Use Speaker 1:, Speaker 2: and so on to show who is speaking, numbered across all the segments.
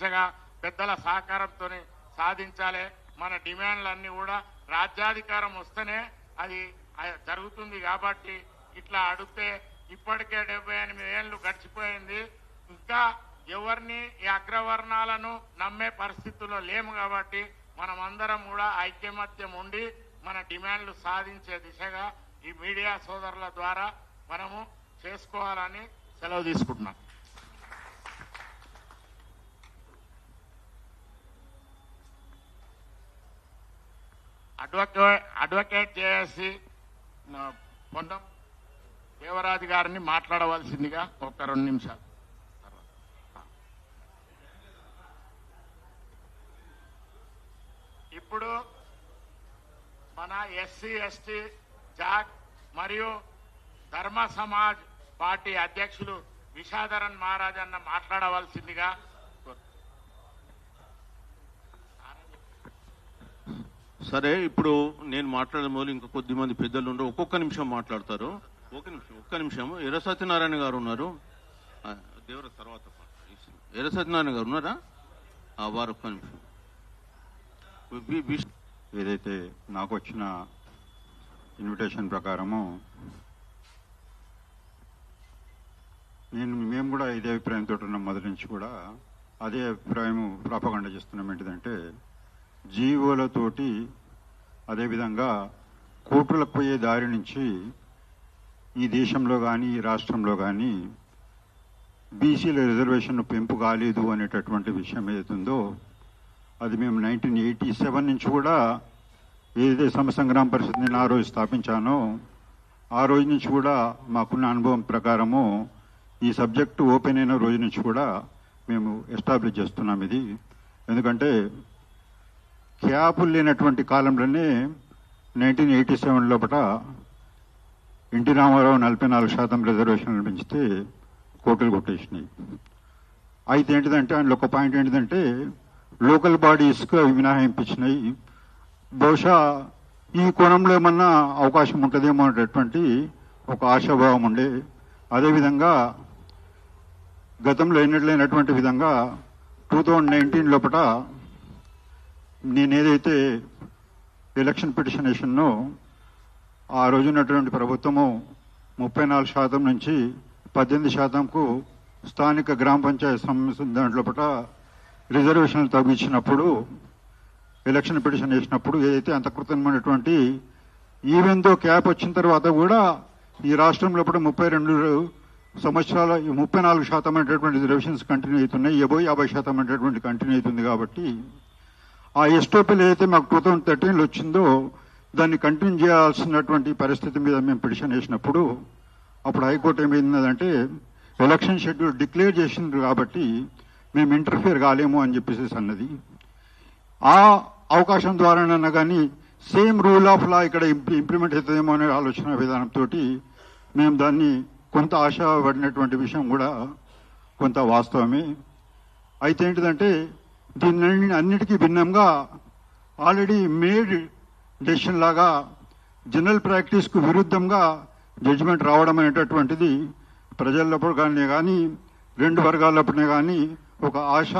Speaker 1: దిశగా పెద్దల సహకారంతో సాధించాలి. మన డిమాండ్లన్నీ కూడా రాజ్యాధికారం వస్తేనే అది జరుగుతుంది కాబట్టి ఇట్లా అడిగితే ఇప్పటికే డెబ్బై ఎనిమిది ఏళ్ళు గడిచిపోయింది. ఇంకా ఎవరిని ఈ అగ్రవర్ణాలను నమ్మే పరిస్థితుల్లో లేము కాబట్టి మనం అందరం కూడా ఐక్యమత్యం ఉండి మన డిమాండ్లు సాధించే దిశగా ఈ మీడియా సోదరుల ద్వారా మనము చేసుకోవాలని సెలవు తీసుకుంటున్నాం. అడ్వకేట్ అడ్వకేట్ చేసి పొన్నం దేవరాజు గారిని మాట్లాడవలసిందిగా ఒక రెండు నిమిషాలు. ఇప్పుడు మన ఎస్సీ ఎస్టీ జాక్ మరియు ధర్మ సమాజ్ పార్టీ అధ్యక్షులు విషాధరన్ మహారాజ్ అన్న మాట్లాడవలసిందిగా
Speaker 2: సరే ఇప్పుడు నేను మాట్లాడే మొదలు ఇంకా కొద్ది మంది పెద్దలు ఉండరు. ఒక్కొక్క నిమిషం మాట్లాడతారు. ఒక నిమిషం ఒక్క నిమిషం. ఎర్ర సత్యనారాయణ గారు ఉన్నారు. ఆ, దేవర తర్వాత ఎర్ర సత్యనారాయణ గారు ఉన్నారా? ఆ, వారు ఒక్క నిమిషం.
Speaker 3: ఏదైతే నాకు వచ్చిన ఇన్విటేషన్ ప్రకారము నేను మేము కూడా ఇదే అభిప్రాయంతో ఉన్నాం మొదటి నుంచి కూడా. అదే అభిప్రాయం ప్రాపగండ చేస్తున్నాం. ఏంటిదంటే జీవోలతోటి అదేవిధంగా కోర్టులకు పోయే దారి నుంచి ఈ దేశంలో కానీ ఈ రాష్ట్రంలో కానీ బీసీల రిజర్వేషన్ పెంపు కాలేదు అనేటటువంటి విషయం ఏదైతుందో అది మేము నైన్టీన్ ఎయిటీ సెవెన్ నుంచి కూడా ఏదైతే సమ సంగ్రామ పరిషత్ నేను ఆ రోజు స్థాపించానో ఆ రోజు నుంచి కూడా మాకున్న అనుభవం ప్రకారము ఈ సబ్జెక్టు ఓపెన్ అయిన రోజు నుంచి కూడా మేము ఎస్టాబ్లిష్ చేస్తున్నాం ఇది. ఎందుకంటే క్యాపులు లేనటువంటి కాలంలోనే నైన్టీన్ ఎయిటీ సెవెన్ లోపల ఎన్టీ రామారావు నలభై నాలుగు శాతం రిజర్వేషన్లు పెంచితే కోర్టులు కొట్టేసినాయి. అయితే ఏంటిదంటే అందులో ఒక పాయింట్ ఏంటిదంటే లోకల్ బాడీస్కు అవి మినహాయింపించినాయి. బహుశా ఈ కోణంలో ఏమన్నా అవకాశం ఉంటుందేమో అనేటటువంటి ఒక ఆశాభావం ఉండే. అదేవిధంగా గతంలో ఎన్నట్లైనటువంటి విధంగా టూ థౌజండ్ నైన్టీన్ లోపల నేను ఏదైతే ఎలక్షన్ పిటిషన్ వేసినో ఆ రోజు ఉన్నటువంటి ప్రభుత్వము ముప్పై నాలుగు శాతం నుంచి పద్దెనిమిది శాతంకు స్థానిక గ్రామ పంచాయతీ దాంట్లో పట రిజర్వేషన్లు తగ్గించినప్పుడు ఎలక్షన్ పిటిషన్ వేసినప్పుడు ఏదైతే అంత కృతమైనటువంటి దో క్యాప్ వచ్చిన తర్వాత కూడా ఈ రాష్ట్రంలో కూడా ముప్పై రెండు సంవత్సరాల ముప్పై నాలుగు శాతం అనేటటువంటి రిజర్వేషన్స్ కంటిన్యూ అవుతున్నాయి. ఎబో యాభై శాతం అనేటటువంటి కంటిన్యూ అవుతుంది కాబట్టి ఆ ఎస్టోపీలు ఏదైతే మాకు టూ థౌజండ్ థర్టీన్లో వచ్చిందో దాన్ని కంటిన్యూ చేయాల్సినటువంటి పరిస్థితి మీద మేము పిటిషన్ వేసినప్పుడు అప్పుడు హైకోర్టు ఏమైందంటే ఎలక్షన్ షెడ్యూల్ డిక్లేర్ చేసిండ్రు కాబట్టి మేము ఇంటర్ఫియర్ కాలేము అని చెప్పేసి అన్నది. ఆ అవకాశం ద్వారానన్నా కానీ సేమ్ రూల్ ఆఫ్ లా ఇక్కడ ఇంప్లిమెంట్ అవుతుందేమో అనే ఆలోచన విధానంతో మేము దాన్ని కొంత ఆశపడినటువంటి విషయం కూడా కొంత వాస్తవమే. అయితే ఏంటిదంటే దీన్ని అన్నిటికీ భిన్నంగా ఆల్రెడీ మేడ్ డెసిషన్ లాగా జనరల్ ప్రాక్టీస్కు విరుద్ధంగా జడ్జిమెంట్ రావడం అనేటటువంటిది ప్రజలప్పుడు కానీ కానీ రెండు వర్గాలప్పుడే కానీ ఒక ఆశ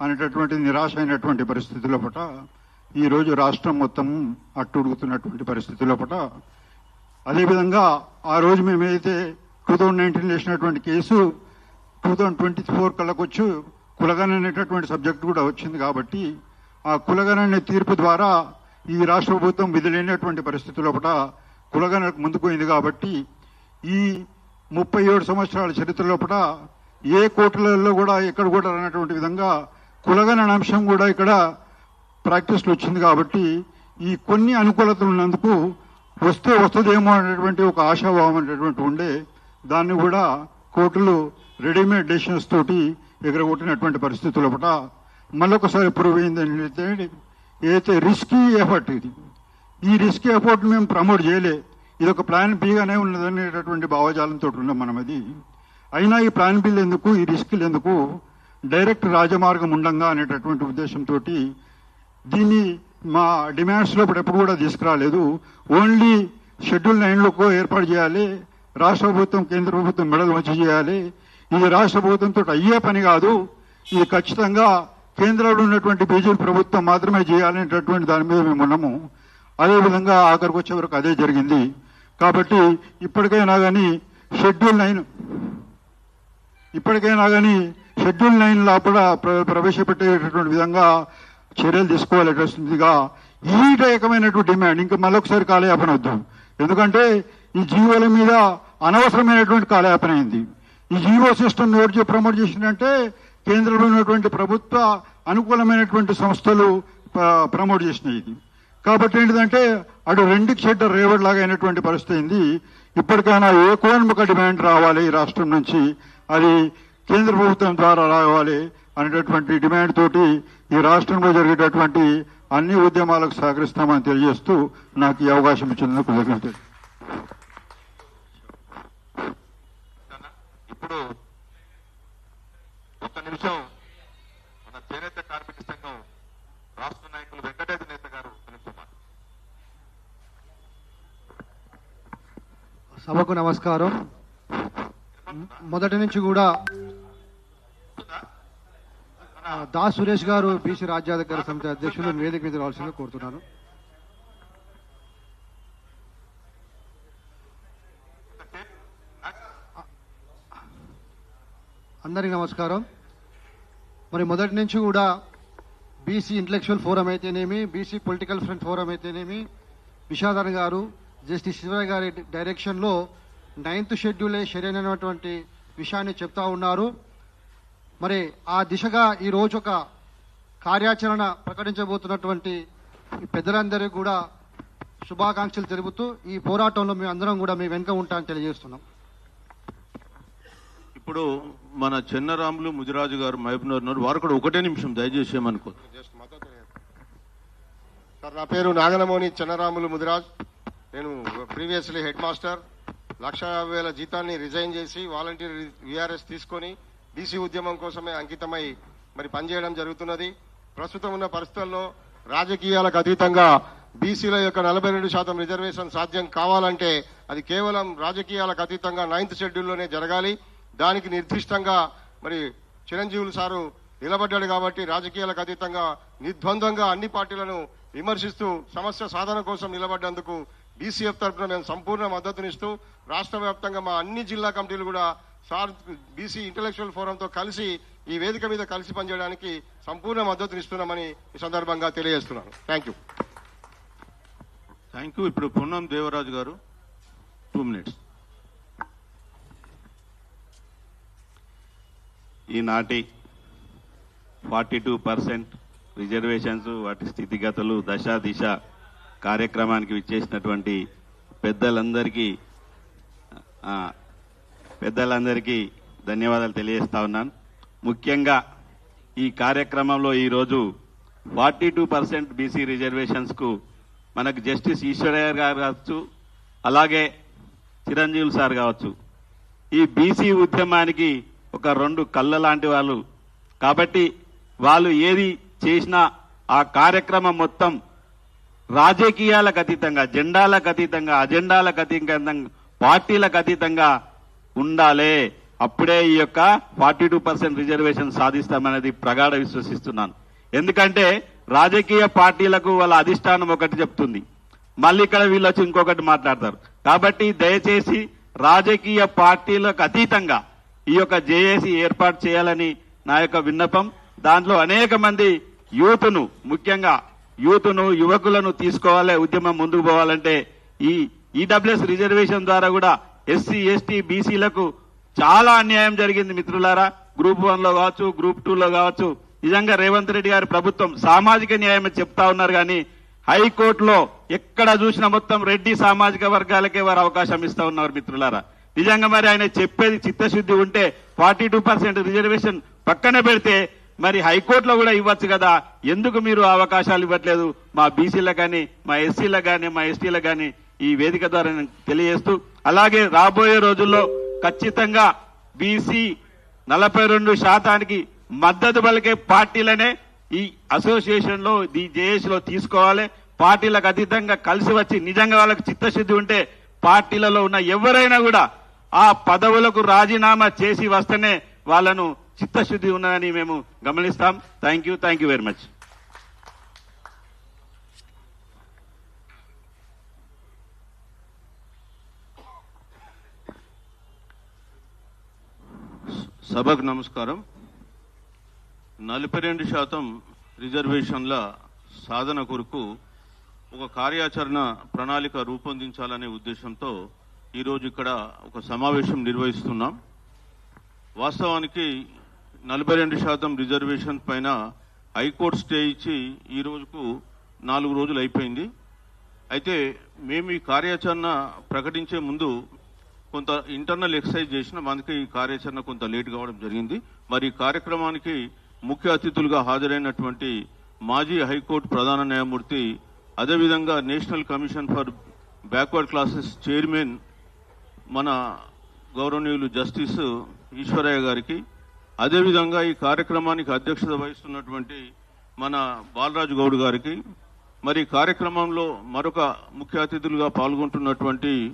Speaker 3: అనేటటువంటి నిరాశ అయినటువంటి పరిస్థితుల పట ఈరోజు రాష్ట్రం మొత్తం అట్టుడుగుతున్నటువంటి పరిస్థితుల పట. అదేవిధంగా ఆ రోజు మేము టూ థౌజండ్ నైన్టీన్ చేసినటువంటి case two thousand twenty four కళ్ళకొచ్చు కులగన్ అనేటటువంటి సబ్జెక్ట్ కూడా వచ్చింది కాబట్టి ఆ కులగన్ అనే తీర్పు ద్వారా ఈ రాష్ట్ర ప్రభుత్వం విధులైనటువంటి పరిస్థితుల కులగనకు ముందుకుపోయింది కాబట్టి ఈ ముప్పై ఏడు సంవత్సరాల చరిత్ర లోపల ఏ కోర్టులలో కూడా ఎక్కడ కూడా రానటువంటి విధంగా కులగన అంశం కూడా ఇక్కడ ప్రాక్టీస్లో వచ్చింది కాబట్టి ఈ కొన్ని అనుకూలతలు ఉన్నందుకు వస్తే వస్తుందేమో అనేటువంటి ఒక ఆశాభావం అనేటువంటి ఉండే దాన్ని కూడా కోర్టులు రెడీమేడ్ డెసిషన్స్ తోటి ఎగరగొట్టినటువంటి పరిస్థితుల పట మళ్ళొకసారి ప్రూవ్ అయిందంటే ఏదైతే రిస్కీ ఎఫర్ట్ ఇది ఈ రిస్క్ ఎఫర్ట్ మేము ప్రమోట్ చేయలే. ఇది ఒక ప్లాన్ బిగానే ఉన్నదనేటటువంటి భావజాలంతో ఉన్నాం మనం అది. అయినా ఈ ప్లాన్ బిల్ ఎందుకు ఈ రిస్క్లు ఎందుకు డైరెక్ట్ రాజమార్గం ఉండంగా అనేటటువంటి ఉద్దేశంతో దీన్ని మా డిమాండ్స్లో ఎప్పుడు కూడా తీసుకురాలేదు. ఓన్లీ షెడ్యూల్ నైన్లకు ఏర్పాటు చేయాలి. రాష్ట్ర ప్రభుత్వం కేంద్ర ప్రభుత్వం మెడలు వచ్చి చేయాలి. ఇది రాష్ట్ర ప్రభుత్వంతో అయ్యే పని కాదు ఇది ఖచ్చితంగా కేంద్రంలో ఉన్నటువంటి బీజేపీ ప్రభుత్వం మాత్రమే చేయాలనేటటువంటి దాని మీద మేము ఉన్నాము. అదేవిధంగా ఆఖరికి వచ్చే వరకు అదే జరిగింది. కాబట్టి ఇప్పటికైనా కానీ షెడ్యూల్ నైన్ ఇప్పటికైనా కానీ షెడ్యూల్ నైన్ లోపల ప్రవేశపెట్టేటటువంటి విధంగా చర్యలు తీసుకోవాల్సిందిగా ఈ రకమైనటువంటి డిమాండ్ ఇంకా మళ్ళొకసారి కాలయాపన వద్దు. ఎందుకంటే ఈ జీవోల మీద అనవసరమైనటువంటి కాలయాపన అయింది. ఈ జీవో సిస్టమ్ ఎవరు ప్రమోట్ చేసిందంటే కేంద్రంలో ఉన్నటువంటి ప్రభుత్వ అనుకూలమైనటువంటి సంస్థలు ప్రమోట్ చేసినాయి ఇది. కాబట్టి ఏంటిదంటే అటు రెండు షెడ్ రేవడ్ లాగా అయినటువంటి పరిస్థితి అయింది. ఇప్పటికైనా ఏకోన్ముఖ డిమాండ్ రావాలి ఈ రాష్ట్రం నుంచి? అది కేంద్ర ప్రభుత్వం ద్వారా రావాలి అనేటటువంటి డిమాండ్ తోటి ఈ రాష్ట్రంలో జరిగేటటువంటి అన్ని ఉద్యమాలకు సహకరిస్తామని తెలియజేస్తూ నాకు ఈ అవకాశం ఇచ్చినందుకు కృతజ్ఞతలు
Speaker 4: ఇప్పుడు నిమిషం మన చేనేత కార్మిక సంఘం రాష్ట్ర నాయకులు వెంకటేశ్వర నేత గారు.
Speaker 5: సభకు నమస్కారం. మొదటి నుంచి కూడా ఆ, దా సురేష్ గారు బీసీ రాజ్యాధికార సమితి అధ్యక్షులు వేదిక మీద రావాల్సిందిగా కోరుతున్నాను. అందరికీ నమస్కారం. మరి మొదటి నుంచి కూడా బీసీ ఇంటలెక్చువల్ ఫోరం అయితేనేమి బీసీ పొలిటికల్ ఫ్రంట్ ఫోరం అయితేనేమి విషాదర్ గారు జస్టిస్ శివరాయ్ గారి డైరెక్షన్లో నైన్త్ షెడ్యూలే సరైనటువంటి విషయాన్ని చెప్తా ఉన్నారు. మరి ఆ దిశగా ఈ రోజు ఒక కార్యాచరణ ప్రకటించబోతున్నటువంటి పెద్దలందరికీ కూడా శుభాకాంక్షలు తెలుపుతూ ఈ పోరాటంలో మేము అందరం కూడా మీ వెనుక ఉంటామని తెలియజేస్తున్నాం.
Speaker 2: ఇప్పుడు మన చెన్నరాములు ముజరాజు గారు మహబూబ్నగర్ ఉన్నారు. వారు కూడా ఒకటే నిమిషం దయచేసి ఏమనుకో
Speaker 6: జస్ట్ సార్ నా పేరు నాగనమోని చెన్నరాములు ముదిరాజ్. నేను ప్రీవియస్లీ హెడ్ మాస్టర్. లక్ష యాభై వేల జీతాన్ని రిజైన్ చేసి వాలంటీర్ విఆర్ఎస్ తీసుకొని బీసీ ఉద్యమం కోసమే అంకితమై మరి పనిచేయడం జరుగుతున్నది. ప్రస్తుతం ఉన్న పరిస్థితుల్లో రాజకీయాలకు అతీతంగా బీసీల యొక్క నలభై రెండు శాతం రిజర్వేషన్ సాధ్యం కావాలంటే అది కేవలం రాజకీయాలకు అతీతంగా నైన్త్ షెడ్యూల్లోనే జరగాలి. దానికి నిర్దిష్టంగా మరి చిరంజీవులు సారు నిలబడ్డాడు కాబట్టి రాజకీయాలకు అతీతంగా నిర్ద్వంద్వంగా అన్ని పార్టీలను విమర్శిస్తూ సమస్య సాధన కోసం నిలబడ్డందుకు బీసీఎఫ్ తరఫున మేము సంపూర్ణ మద్దతునిస్తూ రాష్ట్ర వ్యాప్తంగా మా అన్ని జిల్లా కమిటీలు కూడా సార్ బీసీ ఇంటలెక్చువల్ ఫోరంతో కలిసి ఈ వేదిక మీద కలిసి పనిచేయడానికి సంపూర్ణ మద్దతునిస్తున్నామని ఈ సందర్భంగా తెలియజేస్తున్నాను. థ్యాంక్ యూ
Speaker 2: థ్యాంక్ యూ ఇప్పుడు పొన్నం దేవరాజు గారు టూ మినిట్స్
Speaker 7: ఈనాటి ఫార్టీ టూ పర్సెంట్ రిజర్వేషన్స్ వాటి స్థితిగతులు దశ దిశ కార్యక్రమానికి విచ్చేసినటువంటి పెద్దలందరికీ పెద్దలందరికీ ధన్యవాదాలు తెలియజేస్తా ఉన్నాను. ముఖ్యంగా ఈ కార్యక్రమంలో ఈరోజు ఫార్టీ టూ పర్సెంట్ బీసీ రిజర్వేషన్స్కు మనకు జస్టిస్ ఈశ్వరయ్య గారు కావచ్చు అలాగే చిరంజీవులు సార్ కావచ్చు. ఈ బీసీ ఉద్యమానికి ఒక రెండు కళ్ళ లాంటి వాళ్ళు. కాబట్టి వాళ్ళు ఏది చేసినా ఆ కార్యక్రమం మొత్తం రాజకీయాలకు అతీతంగా జెండాలకు అతీతంగా అజెండాలకు అతీతంగా పార్టీలకు అతీతంగా ఉండాలే. అప్పుడే ఈ యొక్క ఫార్టీ టూ పర్సెంట్ రిజర్వేషన్ సాధిస్తామనేది ప్రగాఢ విశ్వసిస్తున్నాను. ఎందుకంటే రాజకీయ పార్టీలకు వాళ్ళ అధిష్టానం ఒకటి చెప్తుంది. మళ్ళీ ఇక్కడ వీళ్ళు వచ్చి ఇంకొకటి మాట్లాడతారు. కాబట్టి దయచేసి రాజకీయ పార్టీలకు అతీతంగా ఈ యొక్క జేఏసీ ఏర్పాటు చేయాలని నా యొక్క విన్నపం. దాంట్లో అనేక మంది యూత్ను ముఖ్యంగా యూత్ను యువకులను తీసుకోవాలి ఉద్యమం ముందుకు పోవాలంటే ఈ ఈడబ్ల్యూఎస్ రిజర్వేషన్ ద్వారా కూడా ఎస్సీ ఎస్టీ బీసీలకు చాలా అన్యాయం జరిగింది మిత్రులారా. గ్రూప్ వన్లో కావచ్చు గ్రూప్ టూలో కావచ్చు. నిజంగా రేవంత్ రెడ్డి గారి ప్రభుత్వం సామాజిక న్యాయం చెప్తా ఉన్నారు కానీ హైకోర్టులో ఎక్కడ చూసినా మొత్తం రెడ్డి సామాజిక వర్గాలకే వారు అవకాశం ఇస్తా ఉన్నారు మిత్రులారా. నిజంగా మరి ఆయన చెప్పేది చిత్తశుద్ధి ఉంటే ఫార్టీ టూ పర్సెంట్ రిజర్వేషన్ పక్కన పెడితే మరి హైకోర్టులో కూడా ఇవ్వచ్చు కదా. ఎందుకు మీరు అవకాశాలు ఇవ్వట్లేదు? మా బీసీలకు కానీ మా ఎస్సీలకు కానీ మా ఎస్టీలకు కానీ ఈ వేదిక ద్వారా నేను తెలియజేస్తూ అలాగే రాబోయే రోజుల్లో ఖచ్చితంగా బీసీ నలభై రెండు శాతానికి మద్దతు పలికే పార్టీలనే ఈ అసోసియేషన్లో ఈ జేఏసీ లో తీసుకోవాలి. పార్టీలకు అతీతంగా కలిసి వచ్చి నిజంగా వాళ్ళకి చిత్తశుద్ధి ఉంటే పార్టీలలో ఉన్న ఎవరైనా కూడా ఆ పదవులకు రాజీనామా చేసి వస్తేనే వాళ్ళను చిత్తశుద్ధి ఉన్నదని మేము గమనిస్తాం. Thank you thank you very much
Speaker 2: సభకు నమస్కారం. నలభై రెండు శాతం రిజర్వేషన్ల సాధన కొరకు ఒక కార్యాచరణ ప్రణాళిక రూపొందించాలనే ఉద్దేశంతో ఈరోజు ఇక్కడ ఒక సమావేశం నిర్వహిస్తున్నాం. వాస్తవానికి నలభై రెండు శాతం రిజర్వేషన్ పైన హైకోర్టు స్టే ఇచ్చి ఈ రోజుకు నాలుగు రోజులు అయిపోయింది. అయితే మేము ఈ కార్యాచరణ ప్రకటించే ముందు కొంత ఇంటర్నల్ ఎక్సర్సైజ్ చేసినాం అందుకే ఈ కార్యాచరణ కొంత లేట్ కావడం జరిగింది. మరి ఈ కార్యక్రమానికి ముఖ్య అతిథులుగా హాజరైనటువంటి మాజీ హైకోర్టు ప్రధాన న్యాయమూర్తి అదేవిధంగా national commission for backward classes chairman మన గౌరవనీయులు జస్టిస్ ఈశ్వరయ్య గారికి అదేవిధంగా ఈ కార్యక్రమానికి అధ్యక్షత వహిస్తున్నటువంటి మన బాలరాజు గౌడ్ గారికి మరి ఈ కార్యక్రమంలో మరొక ముఖ్య అతిథులుగా పాల్గొంటున్నటువంటి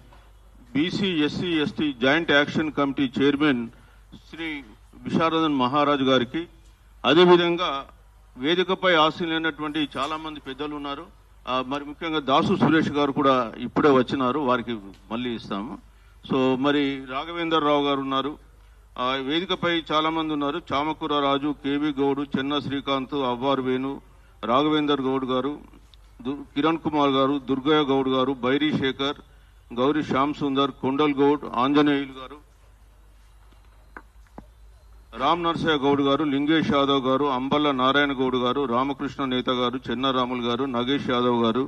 Speaker 2: BC SC ST joint action committee chairman Shri Visharadan Maharaju గారికి అదేవిధంగా వేదికపై ఆశీలైనటువంటి చాలా మంది పెద్దలు ఉన్నారు. మరి ముఖ్యంగా దాసు సురేష్ గారు కూడా ఇప్పుడే వచ్చినారు. వారికి మళ్ళీ ఇస్తాము. సో మరి రాఘవేందర్ రావు గారు ఉన్నారు. ఆ, వేదికపై చాలా మంది ఉన్నారు. చామకూర రాజు కేవీ గౌడ్ చెన్న శ్రీకాంత్ అవ్వారు వేణు రాఘవేందర్ గౌడ్ గారు దు- కిరణ్ కుమార్ గారు దుర్గయ్య గౌడ్ గారు బైరీ శేఖర్ గౌరీ శ్యామ్ సుందర్ కొండల్ గౌడ్ ఆంజనేయులు గారు రామ్ నరసయ్య గౌడ్ గారు లింగేష్ యాదవ్ గారు అంబల్ల నారాయణ గౌడ్ గారు రామకృష్ణ నేత గారు చెన్నారాములు గారు నగేష్ యాదవ్ గారు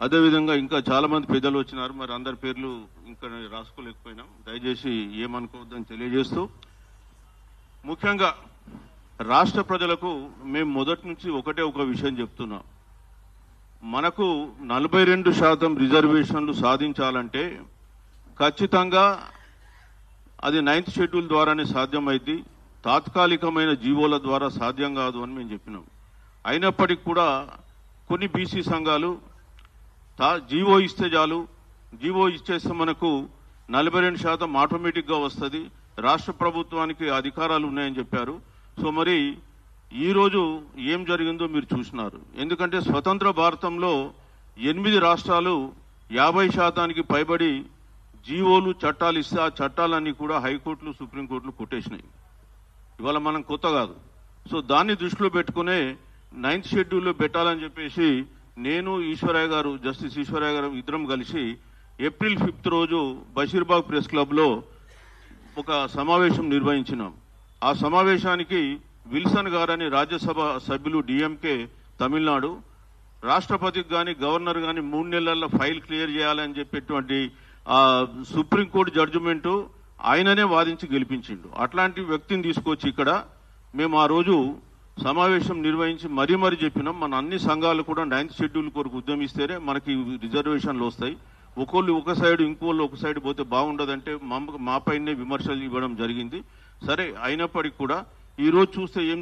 Speaker 2: అదేవిధంగా ఇంకా చాలా మంది పెద్దలు వచ్చినారు. మరి అందరి పేర్లు ఇంకా రాసుకోలేకపోయినాం. దయచేసి ఏమనుకోవద్దని తెలియజేస్తూ ముఖ్యంగా రాష్ట్ర ప్రజలకు మేము మొదటి నుంచి ఒకటే ఒక విషయం చెప్తున్నాం. మనకు నలభై రెండు శాతం రిజర్వేషన్లు సాధించాలంటే ఖచ్చితంగా అది నైన్త్ షెడ్యూల్ ద్వారానే సాధ్యమైంది తాత్కాలికమైన జీవోల ద్వారా సాధ్యం కాదు అని మేము చెప్పినాం. అయినప్పటికీ కూడా కొన్ని బీసీ సంఘాలు జీవో ఇస్తే చాలు. జీవో ఇచ్చేస్తే మనకు నలభై రెండు శాతం ఆటోమేటిక్గా వస్తుంది. రాష్ట్ర ప్రభుత్వానికి అధికారాలు ఉన్నాయని చెప్పారు. సో మరి ఈ రోజు ఏం జరిగిందో మీరు చూసినారు. ఎందుకంటే స్వతంత్ర భారతంలో ఎనిమిది రాష్ట్రాలు యాభై శాతానికి పైబడి జీవోలు చట్టాలు ఇస్తే ఆ చట్టాలన్నీ కూడా హైకోర్టులు సుప్రీంకోర్టులు కొట్టేసినాయి. ఇవాళ మనం కొత్త కాదు. సో దాన్ని దృష్టిలో పెట్టుకునే నైన్త్ షెడ్యూల్లో పెట్టాలని చెప్పేసి నేను ఈశ్వరయ్య గారు జస్టిస్ ఈశ్వరయ్య గారు ఇద్దరం కలిసి ఏప్రిల్ ఫిఫ్త్ రోజు బషీర్బాగ్ ప్రెస్ క్లబ్లో ఒక సమావేశం నిర్వహించినాం. ఆ సమావేశానికి విల్సన్ గారని రాజ్యసభ సభ్యులు డిఎంకే తమిళనాడు రాష్ట్రపతికి కానీ గవర్నర్ కానీ మూడు నెలల్లో ఫైల్ క్లియర్ చేయాలని చెప్పేటువంటి ఆ సుప్రీంకోర్టు జడ్జిమెంట్ ఆయననే వాదించి గెలిపించిండు. అట్లాంటి వ్యక్తిని తీసుకొచ్చి ఇక్కడ మేము ఆ రోజు సమావేశం నిర్వహించి మరీ మరీ చెప్పినాం. మన అన్ని సంఘాలు కూడా నైన్త్ షెడ్యూల్ కొరకు ఉద్యమిస్తేనే మనకి రిజర్వేషన్లు వస్తాయి. ఒకళ్ళు ఒక సైడ్ ఇంకోళ్ళు ఒక సైడ్ పోతే బాగుండదంటే మా మాపైనే విమర్శలు ఇవ్వడం జరిగింది. సరే అయినప్పటికీ కూడా ఈ రోజు చూస్తే ఏం